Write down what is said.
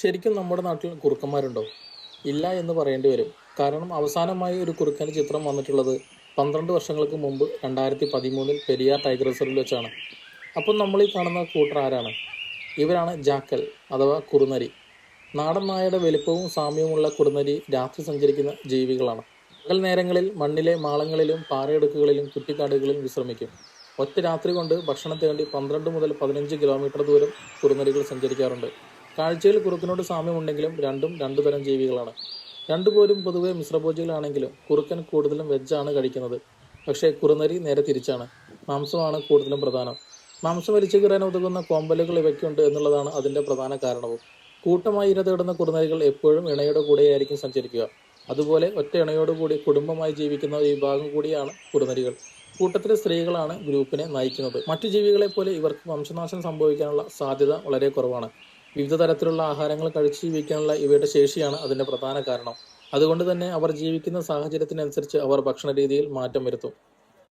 ശരിക്കും നമ്മുടെ നാട്ടിൽ കുറുക്കന്മാരുണ്ടോ ഇല്ല എന്ന് പറയേണ്ടി വരും. കാരണം അവസാനമായി ഒരു കുറുക്കന്റെ ചിത്രം വന്നിട്ടുള്ളത് പന്ത്രണ്ട് വർഷങ്ങൾക്ക് മുമ്പ് രണ്ടായിരത്തി പതിമൂന്നിൽ പെരിയാർ ടൈഗർ റിസർവിൽ വെച്ചാണ്. അപ്പം നമ്മൾ ഈ കാണുന്ന കൂട്ടർ ആരാണ്? ഇവരാണ് ജാക്കൽ അഥവാ കുറുനരി. നാടൻ നായയുടെ വലിപ്പവും സാമ്യവുമുള്ള കുറുനരി രാത്രി സഞ്ചരിക്കുന്ന ജീവികളാണ്. പകൽ നേരങ്ങളിൽ മണ്ണിലെ മാളങ്ങളിലും പാറയിടുക്കുകളിലും കുറ്റിക്കാടുകളിലും വിശ്രമിക്കും. ഒറ്റ രാത്രി കൊണ്ട് ഭക്ഷണം തേണ്ടി പന്ത്രണ്ട് മുതൽ പതിനഞ്ച് കിലോമീറ്റർ ദൂരം കുറുനരികൾ സഞ്ചരിക്കാറുണ്ട്. കാഴ്ചയിൽ കുറുക്കനോട് സാമ്യമുണ്ടെങ്കിലും രണ്ടും രണ്ടു തരം ജീവികളാണ്. രണ്ടുപോലും പൊതുവെ മിശ്രഭോജികളാണെങ്കിലും കുറുക്കൻ കൂടുതലും വെജാണ് കഴിക്കുന്നത്. പക്ഷേ കുറുനരി നേരെ തിരിച്ചാണ്. മാംസമാണ് കൂടുതലും പ്രധാനം. മാംസം വലിച്ചു കീറാൻ ഉതകുന്ന കോമ്പലുകൾ ഇവയ്ക്കുണ്ട് എന്നുള്ളതാണ് അതിന്റെ പ്രധാന കാരണവും. കൂട്ടമായി ഇര തേടുന്ന കുറുനരികൾ എപ്പോഴും ഇണയുടെ കൂടെയായിരിക്കും സഞ്ചരിക്കുക. അതുപോലെ ഒറ്റ ഇണയോടുകൂടി കുടുംബമായി ജീവിക്കുന്ന ഒരു വിഭാഗം കൂടിയാണ് കുറുനരികൾ. കൂട്ടത്തിലെ സ്ത്രീകളാണ് ഗ്രൂപ്പിനെ നയിക്കുന്നത്. മറ്റു ജീവികളെ പോലെ ഇവർക്ക് വംശനാശം സംഭവിക്കാനുള്ള സാധ്യത വളരെ കുറവാണ്. വിവിധ തരത്തിലുള്ള ആഹാരങ്ങൾ കഴിച്ചു ജീവിക്കാനുള്ള ഇവയുടെ ശേഷിയാണ് അതിന്റെ പ്രധാന കാരണം. അതുകൊണ്ട് തന്നെ അവർ ജീവിക്കുന്ന സാഹചര്യത്തിനനുസരിച്ച് അവർ ഭക്ഷണ രീതിയിൽ മാറ്റം വരുത്തും.